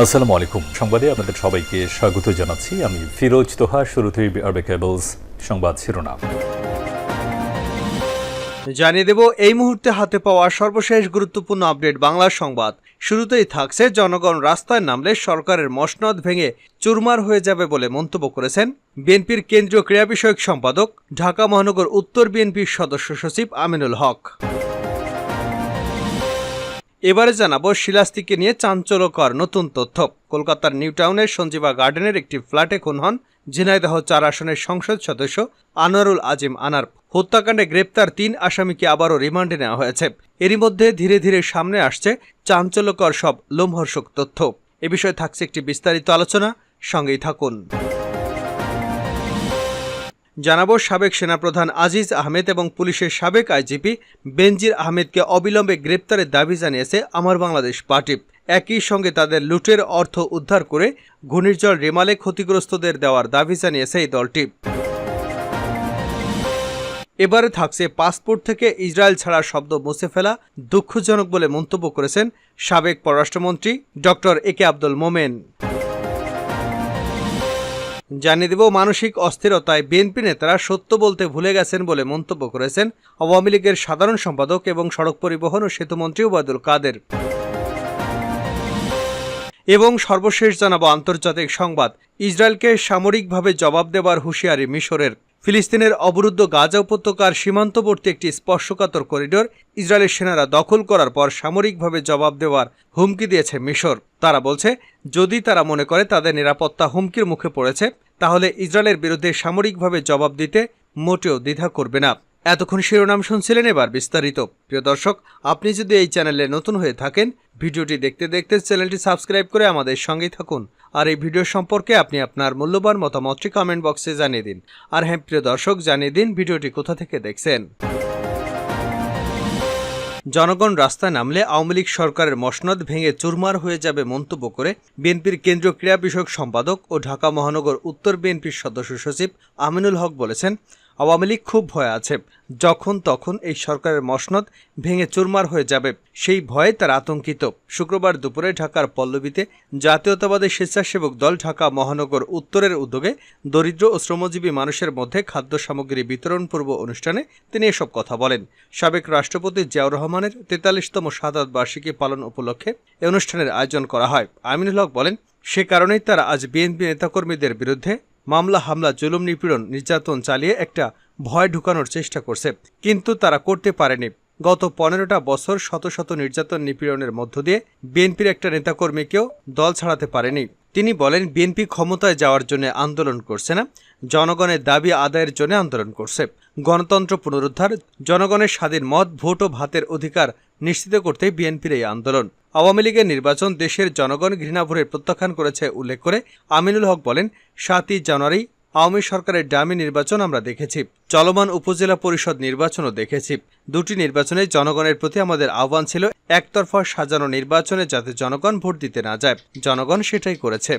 আসসালামু আলাইকুম। সংবাদে আপনাদের সবাইকে স্বাগত জানাচ্ছি। আমি ফিরোজ তোহা, শুরুতেই আরবে কেবলস সংবাদ শিরোনাম। জানিয়ে দেব, এই মুহূর্তে হাতে পাওয়া সর্বশেষ গুরুত্বপূর্ণ আপডেট বাংলা সংবাদ। শুরুতেই থাকছে, জনগণ রাস্তায় নামলে সরকারের মসনদ ভেঙে চুরমার হয়ে যাবে বলে মন্তব্য করেছেন বিএনপির কেন্দ্রীয় ক্রীড়া বিষয়ক সম্পাদক, ঢাকা মহানগর উত্তর বিএনপির সদস্য সচিব আমিনুল হক। এবারে জানাব শিলাস্তিকে নিয়ে চাঞ্চল্যকর নতুন তথ্য। কলকাতার নিউ টাউনের সঞ্জীবা গার্ডেনের একটি ফ্ল্যাটে খুন হন ঝিনাইদহ চার আসনের সংসদ সদস্য আনোয়ারুল আজিম আনার। হত্যাকাণ্ডে গ্রেপ্তার তিন আসামিকে আবারও রিমান্ডে নেওয়া হয়েছে। এরই মধ্যে ধীরে ধীরে সামনে আসছে চাঞ্চল্যকর সব লোমহর্ষক তথ্য। এ বিষয়ে থাকছে একটি বিস্তারিত আলোচনা, সঙ্গেই থাকুন। জানাব সাবেক সেনাপ্রধান আজিজ আহমেদ এবং পুলিশের সাবেক আইজিপি বেনজির আহমেদকে অবিলম্বে গ্রেপ্তারের দাবি জানিয়েছে আমার বাংলাদেশ পার্টি। একই সঙ্গে তাদের লুটের অর্থ উদ্ধার করে ঘূর্ণিঝড় রেমালে ক্ষতিগ্রস্তদের দেওয়ার দাবি জানিয়েছে এই দলটি। এবারে থাকছে পাসপোর্ট থেকে ইসরায়েল ছাড়া শব্দ মুছে ফেলা দুঃখজনক বলে মন্তব্য করেছেন সাবেক পররাষ্ট্রমন্ত্রী ডক্টর এ কে আব্দুল মোমেন। জানিয়ে দেব মানসিক অস্থিরতায় বিএনপি নেতারা সত্য বলতে ভুলে গেছেন বলে মন্তব্য করেছেন আওয়ামী লীগের সাধারণ সম্পাদক এবং সড়ক পরিবহন ও সেতুমন্ত্রী ওবায়দুল কাদের। এবং সর্বশেষ জানাব আন্তর্জাতিক সংবাদ। ইসরায়েলকে সামরিকভাবে জবাব দেবার হুঁশিয়ারি মিশরের। ফিলিস্তিনের অবরুদ্ধ গাজা উপত্যকার সীমান্তবর্তী একটি স্পর্শকাতর করিডোর ইসরায়েলের সেনারা দখল করার পর সামরিকভাবে জবাব দেওয়ার হুমকি দিয়েছে মিশর। তারা বলছে, যদি তারা মনে করে তাদের নিরাপত্তা হুমকির মুখে পড়েছে তাহলে ইসরায়েলের বিরুদ্ধে সামরিকভাবে জবাব দিতে মোটেও দ্বিধা করবে না। এতক্ষণ শিরোনাম শুনছিলেন এবার বিস্তারিত। প্রিয় দর্শক, আপনি যদি এই চ্যানেলে নতুন হয়ে থাকেন, ভিডিওটি দেখতে দেখতে চ্যানেলটি সাবস্ক্রাইব করে আমাদের সঙ্গেই থাকুন। আর এই ভিডিও সম্পর্কে আপনি আপনার মূল্যবান মতামতটি কমেন্ট বক্সে জানিয়ে দিন। আর হ্যাঁ প্রিয় দর্শক, জানিয়ে দিন ভিডিওটি কোথা থেকে দেখছেন। জনগণ রাস্তায় নামলে আওয়ামী লীগ সরকারের মসনদ ভেঙে চুরমার হয়ে যাবে মন্তব্য করে বিএনপির কেন্দ্রীয় ক্রীড়া বিষয়ক সম্পাদক ও ঢাকা মহানগর উত্তর বিএনপির সদস্য সচিব আমিনুল হক বলেছেন আওয়ামী লীগ খুব ভয় আছে। যখন তখন এই সরকারের মসনদ ভেঙে চুরমার হয়ে যাবে, সেই ভয়ে তারা আতঙ্কিত। শুক্রবার দুপুরে ঢাকার পল্লবীতে জাতীয়তাবাদী স্বেচ্ছাসেবক দল ঢাকা মহানগর উত্তরের উদ্যোগে দরিদ্র ও শ্রমজীবী মানুষের মধ্যে খাদ্য সামগ্রী বিতরণ পূর্ব অনুষ্ঠানে তিনি এসব কথা বলেন। সাবেক রাষ্ট্রপতি জিয়াউর রহমানের তেতাল্লিশতম সাদাত বার্ষিকী পালন উপলক্ষে এ অনুষ্ঠানের আয়োজন করা হয়। আমিনুল হক বলেন, সে কারণেই তারা আজ বিএনপি নেতাকর্মীদের বিরুদ্ধে মামলা, হামলা, জুলুম, নিপীড়ন, নির্যাতন চালিয়ে একটা ভয় ঢুকানোর চেষ্টা করছে। কিন্তু তারা করতে পারেনি। গত পনেরোটা বছর শত শত নির্যাতন, নিপীড়নের মধ্য দিয়ে বিএনপির একটা নেতাকর্মীকেও দল ছাড়াতে পারেনি। তিনি বলেন, বিএনপি ক্ষমতায় যাওয়ার জন্য আন্দোলন করছে না, জনগণের দাবি আদায়ের জন্য আন্দোলন করছে। গণতন্ত্র পুনরুদ্ধার, জনগণের স্বাধীন মত, ভোট ও ভাতের অধিকার নিশ্চিত করতে বিএনপির এই আন্দোলন। আওয়ামী লীগের নির্বাচন দেশের জনগণ ঘৃণাভরে প্রত্যাখ্যান করেছে উল্লেখ করে আমিনুল হক বলেন, সাতই জানুয়ারি আওয়ামী সরকারের ডামি নির্বাচন আমরা দেখেছি, চলমান উপজেলা পরিষদ নির্বাচনও দেখেছি। দুটি নির্বাচনে জনগণের প্রতি আমাদের আহ্বান ছিল, একতরফা সাজানো নির্বাচনে যাতে জনগণ ভোট দিতে না যায়। জনগণ সেটাই করেছে।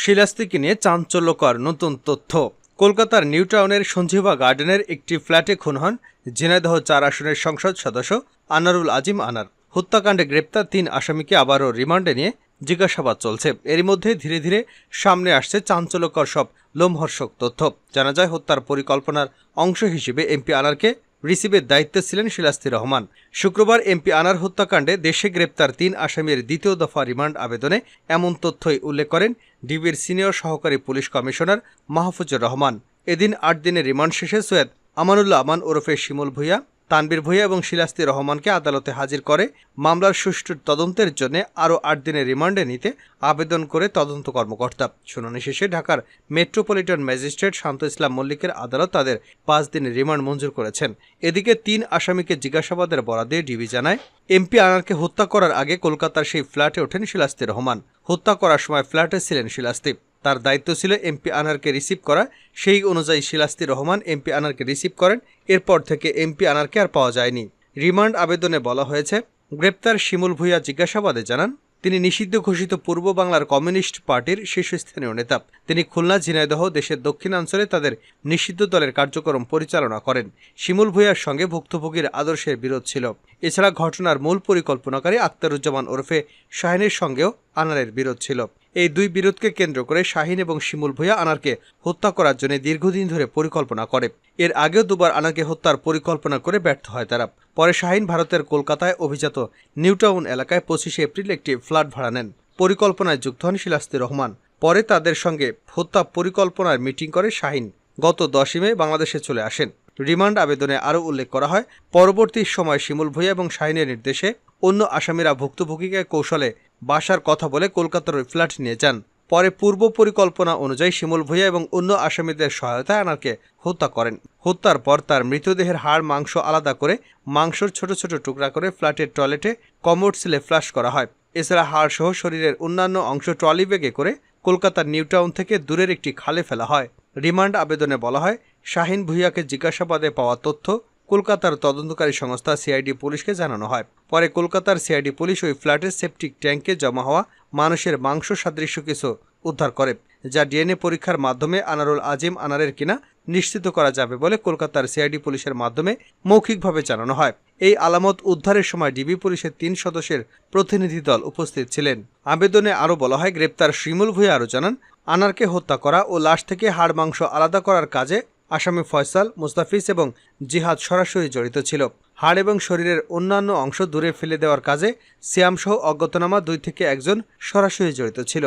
শিলাস্তিকে নিয়ে চাঞ্চল্যকর নতুন তথ্য। কলকাতার নিউ টাউনের সঞ্জীবা গার্ডেনের একটি ফ্ল্যাটে খুন হন ঝিনাইদহ চার আসনের সংসদ সদস্য আনারুল আজিম আনার। হত্যাকাণ্ডে গ্রেপ্তার তিন আসামিকে আবারও রিমান্ডে নিয়ে জিজ্ঞাসাবাদ চলছে। এরই মধ্যে ধীরে ধীরে সামনে আসছে চাঞ্চল্যকর সব লোমহর্ষক তথ্য। জানা যায়, হত্যার পরিকল্পনার অংশ হিসেবে এমপি আনারকে রিসিভের দায়িত্বে ছিলেন শিলাস্তি রহমান। শুক্রবার এমপি আনার হত্যাকাণ্ডে দেশে গ্রেপ্তার তিন আসামির দ্বিতীয় দফা রিমান্ড আবেদনে এমন তথ্যই উল্লেখ করেন ডিবির সিনিয়র সহকারী পুলিশ কমিশনার মাহফুজুর রহমান। এদিন আট দিনের রিমান্ড শেষে সৈয়দ আমানুল্লাহ আমান ওরফে শিমুল ভূঁইয়া তানবীর ভূঁইয়া এবং শিলাস্তি রহমানকে আদালতে হাজির করে। মামলার সুষ্ঠু তদন্তের জন্য আরও আট দিনের রিমান্ডে নিতে আবেদন করে তদন্ত কর্মকর্তা। শুনানি শেষে ঢাকার মেট্রোপলিটন ম্যাজিস্ট্রেট শান্ত ইসলাম মল্লিকের আদালত তাদের পাঁচ দিনের রিমান্ড মঞ্জুর করেছেন। এদিকে তিন আসামিকে জিজ্ঞাসাবাদের বরাদে ডিবি জানায়, এমপি আনারকে হত্যা করার আগে কলকাতার সেই ফ্ল্যাটে ওঠেন শিলাস্তি রহমান। হত্যা করার সময় ফ্ল্যাটে ছিলেন শিলাস্তি তার দায়িত্ব ছিল এমপি আনারকে রিসিভ করা। সেই অনুযায়ী শিলাস্তি রহমান এমপি আনারকে রিসিভ করেন। এরপর থেকে এমপি আনারকে আর পাওয়া যায়নি। রিমান্ড আবেদনে বলা হয়েছে, গ্রেপ্তার শিমুল ভূঁইয়া জিজ্ঞাসাবাদে জানান, তিনি নিষিদ্ধ ঘোষিত পূর্ব বাংলার কমিউনিস্ট পার্টির শীর্ষস্থানীয় নেতা। তিনি খুলনা, ঝিনাইদহ দেশের দক্ষিণাঞ্চলে তাদের নিষিদ্ধ দলের কার্যক্রম পরিচালনা করেন। শিমুল ভূঁইয়ার সঙ্গে ভুক্তভোগীর আদর্শের বিরোধ ছিল। এছাড়া ঘটনার মূল পরিকল্পনাকারী আক্তারুজ্জামান ওরফে শাহিনের সঙ্গেও আনারের বিরোধ ছিল। এই দুই বিরোধকে কেন্দ্র করে শাহিন এবং শিমুল ভূঁইয়া আনারকে হত্যা করার জন্য দীর্ঘদিন ধরে পরিকল্পনা করে। এর আগেও দুবার আনারকে হত্যার পরিকল্পনা করে ব্যর্থ হয় তারা। পরে শাহিন ভারতের কলকাতায় অভিজাত নিউটাউন এলাকায় পঁচিশে এপ্রিল একটি ফ্ল্যাট ভাড়া নেন। পরিকল্পনায় যুক্ত হন শিলাস্তি রহমান। পরে তাদের সঙ্গে হত্যা পরিকল্পনার মিটিং করে শাহিন। গত দশই মে বাংলাদেশে চলে আসেন। রিমান্ড আবেদনে আরও উল্লেখ করা হয়, পরবর্তী সময় শিমুল ভূঁইয়া এবং শাহিনের নির্দেশে অন্য আসামিরা ভুক্তভোগীকে কৌশলে বাসার কথা বলে কলকাতার ওই ফ্ল্যাট নিয়ে যান। পরে পূর্ব পরিকল্পনা অনুযায়ী শিমুল ভূঁইয়া এবং অন্য আসামিদের সহায়তায় আনারকে হত্যা করেন। হত্যার পর তার মৃতদেহের হাড়, মাংস আলাদা করে মাংসর ছোট ছোট টুকরা করে ফ্ল্যাটের টয়লেটে কমোড সিলে ফ্লাশ করা হয়। এছাড়া হাড় সহ শরীরের অন্যান্য অংশ ট্রলি ব্যাগে করে কলকাতার নিউটাউন থেকে দূরের একটি খালে ফেলা হয়। রিমান্ড আবেদনে বলা হয়, শাহিন ভূঁইয়াকে জিজ্ঞাসাবাদে পাওয়া তথ্য কলকাতার তদন্তকারী সংস্থা সিআইডি পুলিশকে জানানো হয়। পরে কলকাতার সিআইডি পুলিশ ওই ফ্ল্যাটের সেপটিক ট্যাঙ্কে জমা হওয়া মানুষের মাংস সাদৃশ্য কিছু উদ্ধার করে, যা ডিএনএ পরীক্ষার মাধ্যমে আনারুল আজিম আনারের কিনা নিশ্চিত করা যাবে বলে কলকাতার সিআইডি পুলিশের মাধ্যমে মৌখিকভাবে জানানো হয়। এই আলামত উদ্ধারের সময় ডিবি পুলিশের তিন সদস্যের প্রতিনিধি দল উপস্থিত ছিলেন। আবেদনে আরও বলা হয়, গ্রেপ্তার শিমুল ভূঁইয়া আরও জানান, আনারকে হত্যা করা ও লাশ থেকে হাড় মাংস আলাদা করার কাজে আসামি ফয়সাল, মুস্তাফিজ এবং জিহাদ সরাসরি জড়িত ছিল। হাড় এবং শরীরের অন্যান্য অংশ দূরে ফেলে দেওয়ার কাজে সিয়ামসহ অজ্ঞাতনামা দুই থেকে একজন সরাসরি জড়িত ছিল।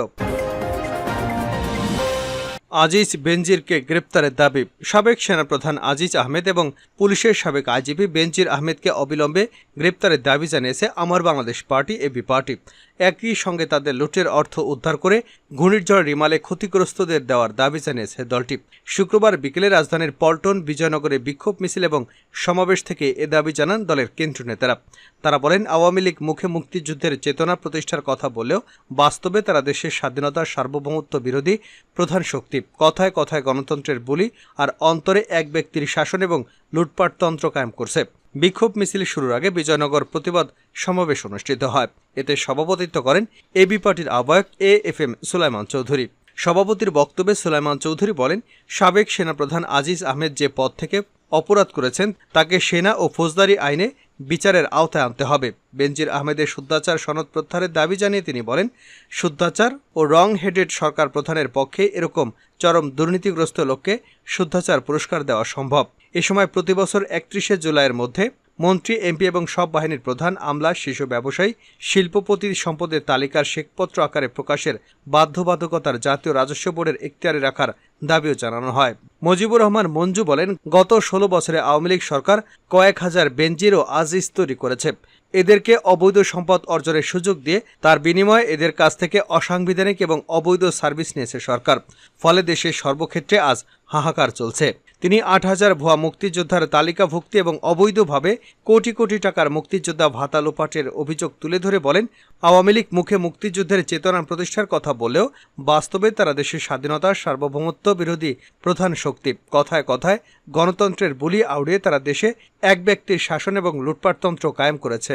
আজিজ বেনজিরকে গ্রেপ্তারের দাবি। সাবেক সেনাপ্রধান আজিজ আহমেদ এবং পুলিশের সাবেক আইজিপি বেনজির আহমেদকে অবিলম্বে গ্রেপ্তারের দাবি জানিয়েছে আমার বাংলাদেশ পার্টি এবি পার্টি। একই সঙ্গে তাদের লুটের অর্থ উদ্ধার করে ঘূর্ণিঝড় রিমালে ক্ষতিগ্রস্তদের দেওয়ার দাবি জানিয়েছে দলটি। শুক্রবার বিকেলে রাজধানীর পল্টন বিজয়নগরে বিক্ষোভ মিছিল এবং সমাবেশ থেকে এ দাবি জানান দলের কেন্দ্রীয় নেতারা। তারা বলেন, আওয়ামী লীগ মুখে মুক্তিযুদ্ধের চেতনা প্রতিষ্ঠার কথা বলেও বাস্তবে তারা দেশের স্বাধীনতা সার্বভৌমত্ব বিরোধী প্রধান শক্তি। কথায় কথায় গণতন্ত্রের বুলি আর অন্তরে এক ব্যক্তির শাসন এবং লুটপাটতন্ত্র কায়েম করছে। বিক্ষোভ মিছিল শুরুর আগে বিজয়নগর প্রতিবাদ সমাবেশ অনুষ্ঠিত হয়। এতে সভাপতিত্ব করেন এবি পার্টির আহ্বায়ক A F M Sulaiman Chowdhury. সভাপতির বক্তব্যে সুলাইমান চৌধুরী বলেন, সাবেক সেনাপ্রধান আজিজ আহমেদ যে পদ থেকে অপরাধ করেছেন, তাকে সেনা ও ফৌজদারি আইনে বিচারের আওতায় আনতে হবে। বেনজির আহমেদের শুদ্ধাচার সনদ প্রত্যাহারের দাবি জানিয়ে তিনি বলেন, শুদ্ধাচার ও রং হেডেড সরকার প্রধানের পক্ষে এরকম চরম দুর্নীতিগ্রস্ত লোককে শুদ্ধাচার পুরস্কার দেওয়া সম্ভব। এ সময় প্রতিবছর একত্রিশে জুলাইয়ের মধ্যে মন্ত্রী, এমপি এবং সব বাহিনীর প্রধান, আমলা, শিশু ব্যবসায়ী, শিল্পপতির সম্পদের তালিকার শেখপত্র আকারে প্রকাশের বাধ্যবাধকতার জাতীয় রাজস্ব বোর্ডের এখতিয়ারে রাখার দাবিও জানানো হয়। মজিবুর রহমান মঞ্জু বলেন, গত ষোলো বছরে আওয়ামী লীগ সরকার কয়েক হাজার বেঞ্জির ও আজিজ তৈরি করেছে। এদেরকে অবৈধ সম্পদ অর্জনের সুযোগ দিয়ে তার বিনিময়ে এদের কাছ থেকে অসাংবিধানিক এবং অবৈধ সার্ভিস নিয়েছে সরকার। ফলে দেশের সর্বক্ষেত্রে আজ হাহাকার চলছে। তিনি আট হাজার ভুয়া মুক্তিযোদ্ধার তালিকাভুক্তি এবং অবৈধভাবে কোটি কোটি টাকার মুক্তিযোদ্ধা ভাতা লোপাটের অভিযোগ তুলে ধরে বলেন, আওয়ামী লীগ মুখে মুক্তিযুদ্ধের চেতনা প্রতিষ্ঠার কথা বলেও বাস্তবে তারা দেশের স্বাধীনতার সার্বভৌমত্ব বিরোধী প্রধান শক্তি। কথায় কথায় গণতন্ত্রের বুলি আউড়িয়ে তারা দেশে এক ব্যক্তির শাসন এবং লুটপাটতন্ত্র কায়েম করেছে।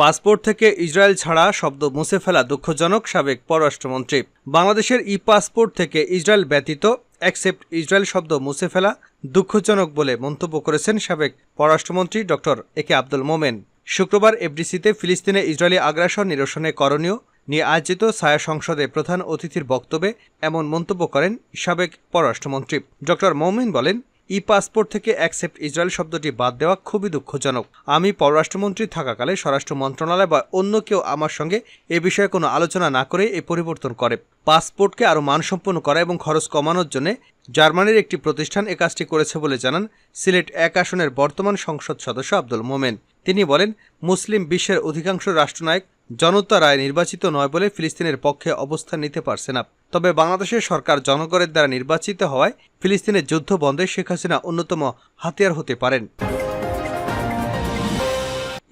পাসপোর্ট থেকে ইসরায়েল ছাড়া শব্দ মুছে ফেলা দুঃখজনক, সাবেক পররাষ্ট্রমন্ত্রী। বাংলাদেশের ই পাসপোর্ট থেকে ইসরায়েল ব্যতীত অ্যাকসেপ্ট ইসরায়েল শব্দ মুছে ফেলা দুঃখজনক বলে মন্তব্য করেছেন সাবেক পররাষ্ট্রমন্ত্রী ডক্টর এ কে আব্দুল মোমেন। শুক্রবার এফডিসিতে ফিলিস্তিনে ইসরায়েলি আগ্রাসন নিরসনে করণীয় নিয়ে আয়োজিত ছায়া সংসদে প্রধান অতিথির বক্তব্যে এমন মন্তব্য করেন সাবেক পররাষ্ট্রমন্ত্রী। ডক্টর মোমেন বলেন ই পাসপোর্ট থেকে অ্যাকসেপ্ট ইসরায়েল শব্দটি বাদ দেওয়া খুবই দুঃখজনক। আমি পররাষ্ট্রমন্ত্রী থাকাকালে স্বরাষ্ট্র মন্ত্রণালয় বা অন্য কেউ আমার সঙ্গে এ বিষয়ে কোনো আলোচনা না করে এ পরিবর্তন করে। পাসপোর্টকে আরও মানসম্পন্ন করা এবং খরচ কমানোর জন্য জার্মানির একটি প্রতিষ্ঠান এ কাজটি করেছে বলে জানান সিলেট এক আসনের বর্তমান সংসদ সদস্য আব্দুল মোমেন। তিনি বলেন, মুসলিম বিশ্বের অধিকাংশ রাষ্ট্রনায়ক জনতা রায় নির্বাচিত নয় বলে ফিলিস্তিনের পক্ষে অবস্থান নিতে পারছে না। তবে বাংলাদেশের সরকার জনগণের দ্বারা নির্বাচিত হওয়ায় ফিলিস্তিনের যুদ্ধ বন্ধে শেখ হাসিনা অন্যতম হাতিয়ার হতে পারেন।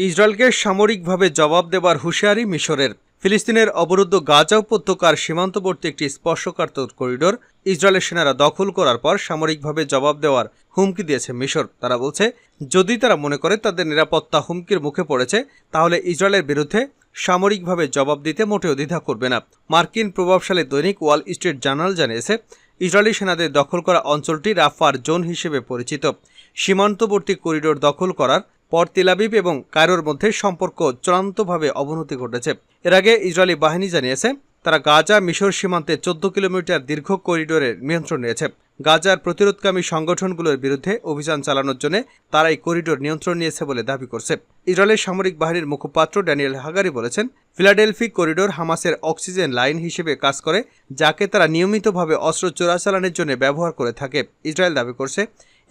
ইসরায়েলকে সামরিকভাবে জবাব দেবার হুঁশিয়ারি মিশরের। ফিলিস্তিনের অবরুদ্ধ গাজা উপত্যকার সীমান্তবর্তী একটি স্পর্শকাতর করিডোর ইসরায়েলের সেনারা দখল করার পর সামরিকভাবে জবাব দেওয়ার হুমকি দিয়েছে মিশর। তারা বলছে, যদি তারা মনে করে তাদের নিরাপত্তা হুমকির মুখে পড়েছে, তাহলে ইসরায়েলের বিরুদ্ধে সামরিকভাবে জবাব দিতে মোটেও দ্বিধা করবে না। মার্কিন প্রভাবশালী দৈনিক ওয়াল স্ট্রিট জার্নাল জানিয়েছে, ইসরায়েলি সেনাদের দখল করা অঞ্চলটি রাফার জোন হিসেবে পরিচিত। সীমান্তবর্তী করিডোর দখল করার পর তেলাবিব এবং কায়রোর মধ্যে সম্পর্ক চূড়ান্তভাবে অবনতি ঘটেছে। এর আগে ইসরায়েলি বাহিনী জানিয়েছে, তারা গাজা মিশর সীমান্তে চোদ্দ কিলোমিটার দীর্ঘ করিডোরের নিয়ন্ত্রণ নিয়েছে। গাজার প্রতিরোধকামী সংগঠনগুলোর বিরুদ্ধে অভিযান চালানোর জন্য তারা এই করিডোর নিয়ন্ত্রণ নিয়েছে বলে দাবি করছে। ইসরায়েলের সামরিক বাহিনীর মুখপাত্র ড্যানিয়েল হাগারি বলেছেন, ফিলাডেলফি করিডোর হামাসের অক্সিজেন লাইন হিসেবে কাজ করে, যাকে তারা নিয়মিতভাবে অস্ত্র চোরাচালানের জন্য ব্যবহার করে থাকে। ইসরায়েল দাবি করছে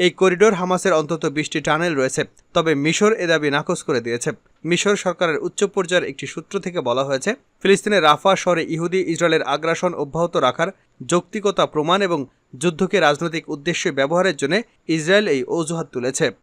এই করিডোর হামাসের অন্তত বিশটি টানেল রয়েছে, তবে মিশর এ দাবি নাকচ করে দিয়েছে। মিশর সরকারের উচ্চ পর্যায়ের একটি সূত্র থেকে বলা হয়েছে ফিলিস্তিনের রাফা শহরে ইহুদি ইসরায়েলের আগ্রাসন অব্যাহত রাখার যৌক্তিকতা প্রমাণ এবং যুদ্ধকে রাজনৈতিক উদ্দেশ্যে ব্যবহারের জন্য ইসরায়েল এই অজুহাত তুলেছে।